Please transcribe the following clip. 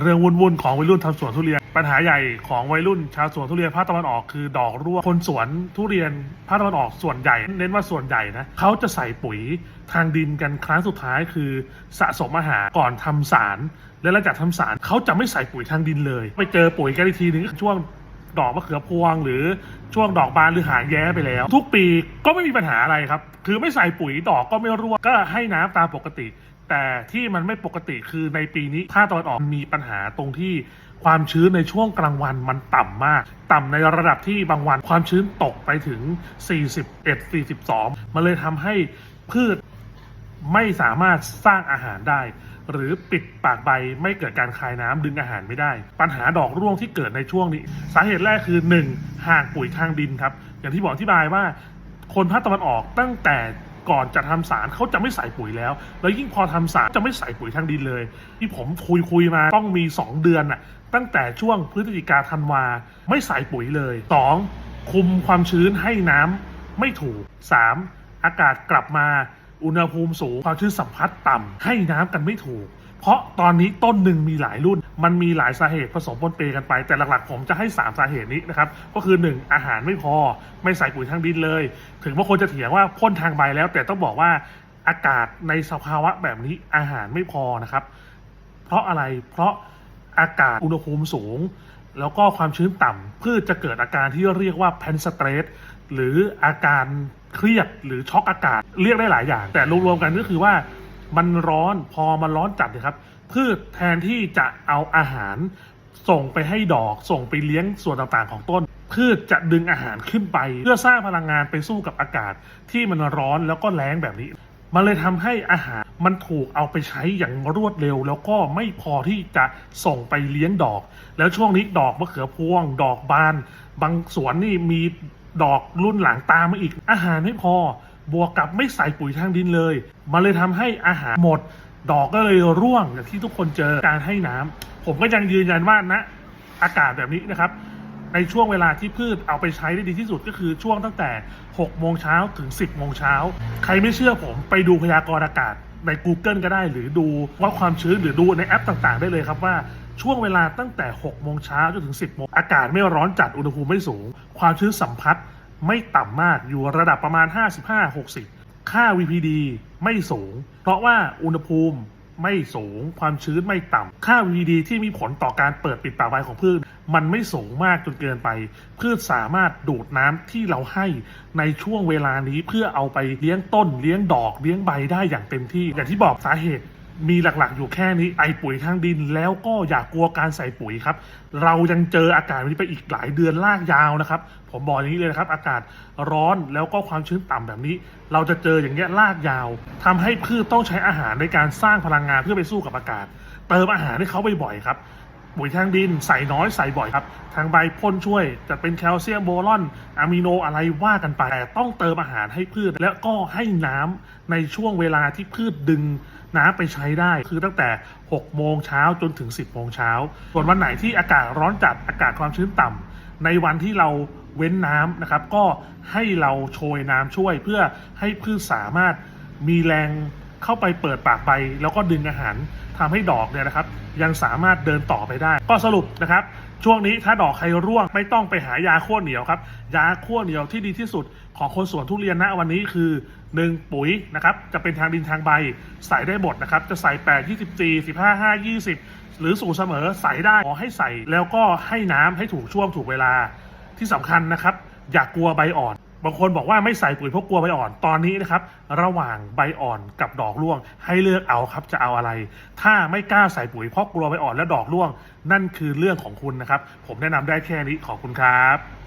เรื่องวุ่นๆของวัยรุ่นทำสวนทุเรียน ปัญหาใหญ่ของวัยรุ่นชาวสวนทุเรียนภาคตะวันออกคือดอกร่วงคนสวนทุเรียนภาคตะวันออกส่วนใหญ่ เน้นว่าส่วนใหญ่นะเขาจะใส่ปุ๋ยทางดินกันครั้งสุดท้ายคือสะสมอาหารก่อนทำสาร และหลังจากทำสารเขาจะไม่ใส่ปุ๋ยทางดินเลย ไปเจอปุ๋ยกันอีกทีหนึงช่วงดอกมะเขือพวง หรือช่วงดอกบานหรือหางแย้ไปแล้ว ทุกปีก็ไม่มีปัญหาอะไรครับ คือไม่ใส่ปุ๋ยดอกก็ไม่ร่วงก็ให้น้ำตามปกติ แต่ที่มันไม่ปกติคือในปีนี้ภาคตะวันออกมีปัญหาตรงที่ความชื้นในช่วงกลางวันมันต่ำมาก ต่ำในระดับที่บางวันความชื้นตกไปถึง 41 42 มันเลยทำให้พืชไม่สามารถสร้างอาหารได้ หรือปิดปากใบไม่เกิดการคายน้ำดึงอาหารไม่ได้ ปัญหาดอกร่วงที่เกิดในช่วงนี้ สาเหตุแรกคือ 1. ห่างปุ๋ยทางดินครับ อย่างที่บอกอธิบายว่า คนภาคตะวันออกตั้งแต่ ก่อนจะทำสารเขาจะไม่ใส่ปุ๋ยแล้ว แล้วยิ่งพอทำสารจะไม่ใส่ปุ๋ยทางดินเลย ที่ผมคุยคุยมาต้องมี 2 เดือนน่ะตั้งแต่ช่วงพฤศจิกาธันวาไม่ใส่ปุ๋ยเลย 2. คุมความชื้นให้น้ำไม่ถูก 3. อากาศกลับมาอุณหภูมิสูงความชื้นสัมผัสต่ำให้น้ำกันไม่ถูก เพราะตอนนี้ต้นหนึ่งมีหลายรุ่น มันมีหลายสาเหตุผสมปนเปกันไป แต่หลักๆ ผมจะให้ 3 สาเหตุนี้นะครับ ก็คือ 1 อาหารไม่พอ ไม่ใส่ปุ๋ยทางดินเลย ถึงบางคนจะเถียงว่าพ่นทางใบแล้ว แต่ต้องบอกว่าอากาศในสภาวะแบบนี้อาหารไม่พอนะครับ เพราะอะไร เพราะอากาศอุณหภูมิสูง แล้วก็ความชื้นต่ำพืชจะเกิดอาการที่เรียกว่าแพนสเตรสหรืออาการเครียดหรือช็อกอากาศเรียกได้หลายอย่าง แต่รวมๆกันก็คือว่า มันร้อนพอมันร้อนจัดนะครับ พืชแทนที่จะเอาอาหาร ส่งไปให้ดอกส่งไปเลี้ยงส่วนต่างๆของต้น พืชจะดึงอาหารขึ้นไป เพื่อสร้างพลังงานไปสู้กับอากาศ ที่มันร้อนแล้วก็แรงแบบนี้ มันเลยทำให้อาหารมันถูกเอาไปใช้อย่างรวดเร็ว แล้วก็ไม่พอที่จะส่งไปเลี้ยงดอก แล้วช่วงนี้ดอกมะเขือพวง ดอกบาน บางสวนนี่มีดอกรุ่นหลังตามมาอีกอาหารไม่พอ บวกกับไม่ใส่ปุ๋ยทางดินเลย มันเลยทำให้อาหารหมด ดอกก็เลยร่วงอย่างที่ทุกคนเจอการให้น้ำผมก็ยังยืนยันว่าณอากาศแบบนี้นะครับ ในช่วงเวลาที่พืชเอาไปใช้ได้ดีที่สุดก็คือช่วงตั้งแต่ 6 โมงเช้าถึง 10 โมงเช้า ใครไม่เชื่อผมไปดูพยากรณ์อากาศใน Google ก็ได้หรือดูว่าความชื้นหรือดูในแอปต่างๆ ได้เลยครับว่าช่วงเวลาตั้งแต่ 6 โมงเช้าจนถึง 10 โมง อากาศไม่ร้อนจัด อุณหภูมิไม่สูง ความชื้นสัมผัส ไม่ต่ำมากอยู่ระดับประมาณ 55-60 ค่า VPD ไม่สูง เพราะว่าอุณหภูมิไม่สูง ความชื้นไม่ต่ำ ค่า VPD ที่มีผลต่อการเปิดปิดปากใบของพืช มันไม่สูงมากจนเกินไป พืชสามารถดูดน้ำที่เราให้ในช่วงเวลานี้เพื่อเอาไปเลี้ยงต้น เลี้ยงดอก เลี้ยงใบได้อย่างเต็มที่ อย่างที่บอกสาเหตุ มีหลักๆ อยู่แค่นี้ไอปุ๋ยทางดิน แล้วก็อย่ากกลัวการใส่ปุ๋ยครับ เรายังเจออากาศแบบนี้ไปอีกหลายเดือนลากยาวนะครับ ผมบอกอย่างนี้เลยนะครับ อากาศร้อนแล้วก็ความชื้นต่ำแบบนี้ เราจะเจออย่างเงี้ยลากยาวทำให้พืชต้องใช้อาหารในการสร้างพลังงานเพื่อไปสู้กับอากาศ เติมอาหารให้เขาบ่อยๆครับ ปุ๋ยทางดินใส่น้อยใส่บ่อยครับ ทางใบพ่นช่วยจะเป็นแคลเซียมโบรอนอะมิโนอะไรว่ากันไปแต่ต้องเติมอาหารให้พืช แล้วก็ให้น้ำในช่วงเวลาที่พืชดึงน้ำไปใช้ได้คือตั้งแต่ 6 โมงเช้าจนถึง 10 โมงเช้า ส่วนวันไหนที่อากาศร้อนจัดอากาศความชื้นต่ำในวันที่เราเว้นน้ำนะครับ ก็ให้เราโชยน้ำช่วยเพื่อให้พืชสามารถมีแรงเข้าไปเปิดปากใบแล้วก็ดึงอาหาร ทำให้ดอกเนี่ยนะครับยังสามารถเดินต่อไปได้ ก็สรุปนะครับ ช่วงนี้ถ้าดอกใครร่วงไม่ต้องไปหายาขั้วเหนียวครับยาขั้วเหนียวที่ดีที่สุดของคนสวนทุเรียนณวันนี้คือ 1 ปุ๋ยนะครับจะเป็นทางดินทางใบใส่ได้หมดนะครับจะใส่ 8 24 15 5 20 หรือสูตรเสมอใส่ได้ขอให้ใส่แล้วก็ให้น้ำให้ถูกช่วงถูกเวลาที่สำคัญนะครับ อย่ากกลัวใบอ่อน บางคนบอกว่าไม่ใส่ปุ๋ยเพราะกลัวใบอ่อน ตอนนี้นะครับ ระหว่างใบอ่อนกับดอกร่วง ให้เลือกเอาครับจะเอาอะไร ถ้าไม่กล้าใส่ปุ๋ยเพราะกลัวใบอ่อนและดอกร่วง นั่นคือเรื่องของคุณนะครับ ผมแนะนำได้แค่นี้ขอบคุณครับ